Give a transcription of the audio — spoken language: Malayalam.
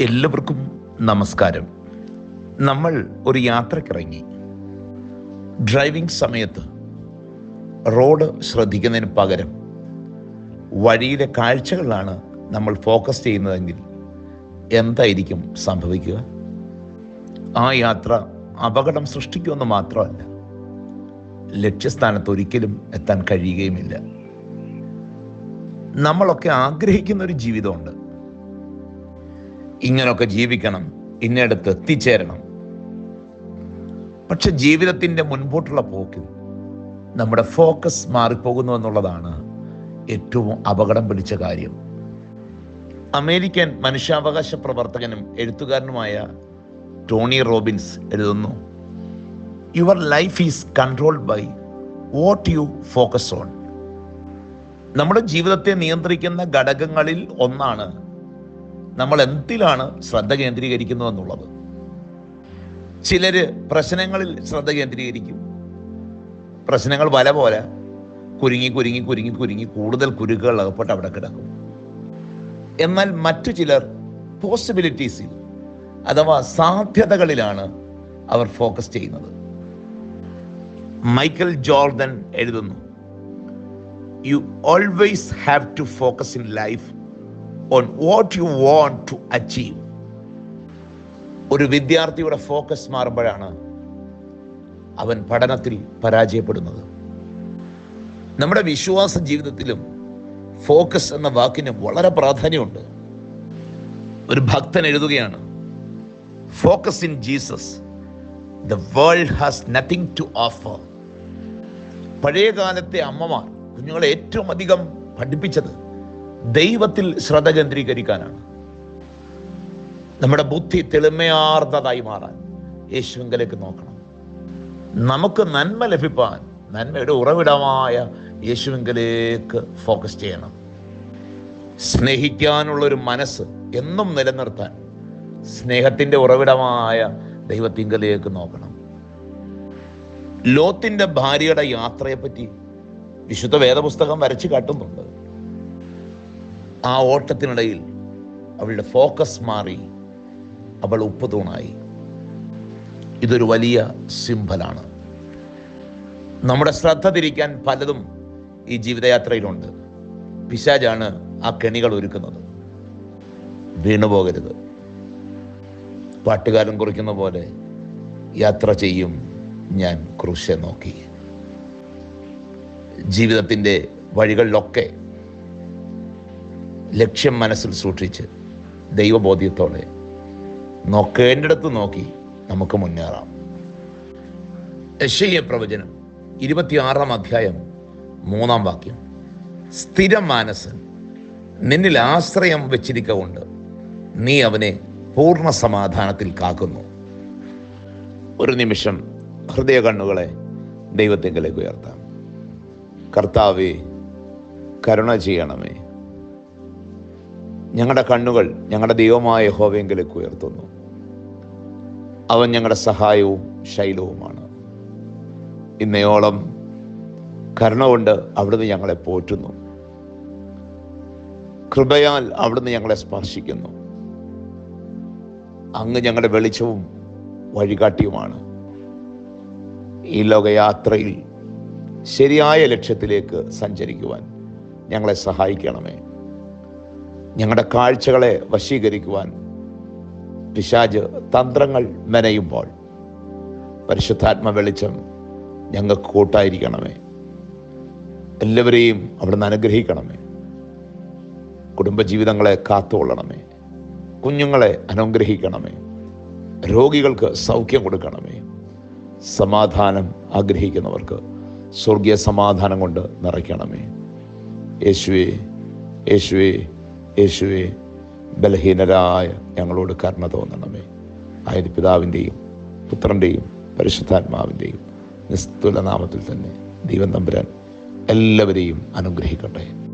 എല്ലാവർക്കും നമസ്കാരം. നമ്മൾ ഒരു യാത്രക്കിറങ്ങി. ഡ്രൈവിംഗ് സമയത്ത് റോഡ് ശ്രദ്ധിക്കുന്നതിന് പകരം വഴിയിലെ കാഴ്ചകളിലാണ് നമ്മൾ ഫോക്കസ് ചെയ്യുന്നതെങ്കിൽ എന്തായിരിക്കും സംഭവിക്കുക? ആ യാത്ര അപകടം സൃഷ്ടിക്കുമെന്ന് മാത്രമല്ല ലക്ഷ്യസ്ഥാനത്ത് ഒരിക്കലും എത്താൻ കഴിയുകയുമില്ല. നമ്മളൊക്കെ ആഗ്രഹിക്കുന്ന ഒരു ജീവിതമുണ്ട്. ഇങ്ങനൊക്കെ ജീവിക്കണം ഇന്നയിടത്ത് എത്തിച്ചേരണം. പക്ഷെ ജീവിതത്തിന്റെ മുൻപോട്ടുള്ള പോക്കിൽ നമ്മുടെ ഫോക്കസ് മാറിപ്പോകുന്നു എന്നുള്ളതാണ് ഏറ്റവും അപകടം പിടിച്ച കാര്യം. അമേരിക്കൻ മനുഷ്യാവകാശ പ്രവർത്തകനും എഴുത്തുകാരനുമായ ടോണി റോബിൻസ് എഴുതുന്നു your life is controlled by what you focus on. നമ്മുടെ ജീവിതത്തെ നിയന്ത്രിക്കുന്ന ഘടകങ്ങളിൽ ഒന്നാണ് നമ്മൾ എന്തിലാണ് ശ്രദ്ധ കേന്ദ്രീകരിക്കുന്നത് എന്നുള്ളത് ചിലര് പ്രശ്നങ്ങളിൽ ശ്രദ്ധ കേന്ദ്രീകരിക്കും. പ്രശ്നങ്ങൾ വല പോലെ കുരുങ്ങി കുരുങ്ങി കുരുങ്ങി കുരുങ്ങി കൂടുതൽ കുരുക്കുകൾ അകപ്പെട്ട് അവിടെ കിടക്കും. എന്നാൽ മറ്റു ചിലർ പോസിബിലിറ്റീസിൽ അഥവാ സാധ്യതകളിലാണ് അവർ ഫോക്കസ് ചെയ്യുന്നത്. മൈക്കൽ ജോർദൻ എഴുതുന്നു you always have to focus in life on what you want to achieve ഒരു വിദ്യാർത്ഥിയുടെ ഫോക്കസ് മാറുമ്പോഴാണ് അവൻ പഠനത്തിൽ പരാജയപ്പെടുന്നത്. നമ്മുടെ വിശ്വാസ ജീവിതത്തിലും ഫോക്കസ് എന്ന വാക്കിന് വളരെ പ്രാധാന്യമുണ്ട്. ഒരു ഭക്തൻ എഴുതുകയാണ് focus in Jesus the world has nothing to offer പഴയ കാലത്തെ അമ്മമാർ കുഞ്ഞുങ്ങളെ ഏറ്റവും അധികം പഠിപ്പിച്ചത് ദൈവത്തിൽ ശ്രദ്ധ കേന്ദ്രീകരിക്കാനാണ്. നമ്മുടെ ബുദ്ധി തെളിമയാർന്നതായി മാറാൻ യേശുവിങ്കലേക്ക് നോക്കണം. നമുക്ക് നന്മ ലഭിപ്പാൻ നന്മയുടെ ഉറവിടമായ യേശുവിങ്കലേക്ക് ഫോക്കസ് ചെയ്യണം. സ്നേഹിക്കാനുള്ളൊരു മനസ്സ് എന്നും നിലനിർത്താൻ സ്നേഹത്തിന്റെ ഉറവിടമായ ദൈവത്തിങ്കലേക്ക് നോക്കണം. ലോത്തിന്റെ ഭാര്യയുടെ യാത്രയെപ്പറ്റി വിശുദ്ധ വേദപുസ്തകം വരച്ചു കാട്ടുന്നുണ്ട്. ആ ഓട്ടത്തിനിടയിൽ അവളുടെ ഫോക്കസ് മാറി അവൾ ഉപ്പ് തൂണായി ഇതൊരു വലിയ സിംബലാണ്. നമ്മുടെ ശ്രദ്ധ തിരിക്കാൻ പലതും ഈ ജീവിതയാത്രയിലുണ്ട്. പിശാജാണ് ആ കെണികൾ ഒരുക്കുന്നത്. വീണുപോകരുത് പാട്ടുകാലം കുറിക്കുന്ന പോലെ യാത്ര ചെയ്യും ഞാൻ ക്രൂശെ നോക്കി. ജീവിതത്തിന്റെ വഴികളിലൊക്കെ ലക്ഷ്യം മനസ്സിൽ സൂക്ഷിച്ച് ദൈവബോധ്യത്തോടെ നോക്കേണ്ടിടത്ത് നോക്കി നമുക്ക് മുന്നേറാം. യശയ്യ പ്രവചനം ഇരുപത്തിയാറാം അധ്യായം മൂന്നാം വാക്യം. സ്ഥിരം മാനസൻ നിന്നിൽ ആശ്രയം വെച്ചിരിക്കൊണ്ട് നീ അവനെ പൂർണ സമാധാനത്തിൽ കാക്കുന്നു. ഒരു നിമിഷം ഹൃദയ കണ്ണുകളെ ദൈവത്തെങ്കിലേക്ക് ഉയർത്താം. കർത്താവേ കരുണ ചെയ്യണമേ. ഞങ്ങളുടെ കണ്ണുകൾ ഞങ്ങളുടെ ദൈവമായ ഹോവെങ്കിലേക്ക് ഉയർത്തുന്നു. അവൻ ഞങ്ങളുടെ സഹായവും ശൈലവുമാണ്. ഇന്നയോളം കരുണ കൊണ്ട് അവിടുന്ന് ഞങ്ങളെ പോറ്റുന്നു. കൃപയാൽ അവിടുന്ന് ഞങ്ങളെ സ്പർശിക്കുന്നു. അങ്ങ് ഞങ്ങളുടെ വെളിച്ചവും വഴികാട്ടിയുമാണ്. ഈ ലോകയാത്രയിൽ ശരിയായ ലക്ഷ്യത്തിലേക്ക് സഞ്ചരിക്കുവാൻ ഞങ്ങളെ സഹായിക്കണമേ. ഞങ്ങളുടെ കാഴ്ചകളെ വശീകരിക്കുവാൻ പിശാജ് തന്ത്രങ്ങൾ മെനയുമ്പോൾ പരിശുദ്ധാത്മ വെളിച്ചം ഞങ്ങൾക്ക് കൂട്ടായിരിക്കണമേ. എല്ലാവരെയും അവിടുന്ന് അനുഗ്രഹിക്കണമേ. കുടുംബജീവിതങ്ങളെ കാത്തുകൊള്ളണമേ. കുഞ്ഞുങ്ങളെ അനുഗ്രഹിക്കണമേ. രോഗികൾക്ക് സൗഖ്യം കൊടുക്കണമേ. സമാധാനം ആഗ്രഹിക്കുന്നവർക്ക് സ്വർഗീയ സമാധാനം കൊണ്ട് നിറയ്ക്കണമേ. യേശുവേ യേശുവേ യേശുവെ ബലഹീനരായ ഞങ്ങളോട് കരുണ തോന്നണമേ. ആയത് പിതാവിന്റെയും പുത്രന്റെയും പരിശുദ്ധാത്മാവിന്റെയും നിസ്തുല നാമത്തിൽ തന്നെ ദൈവം തമ്പുരാൻ എല്ലാവരെയും അനുഗ്രഹിക്കട്ടെ.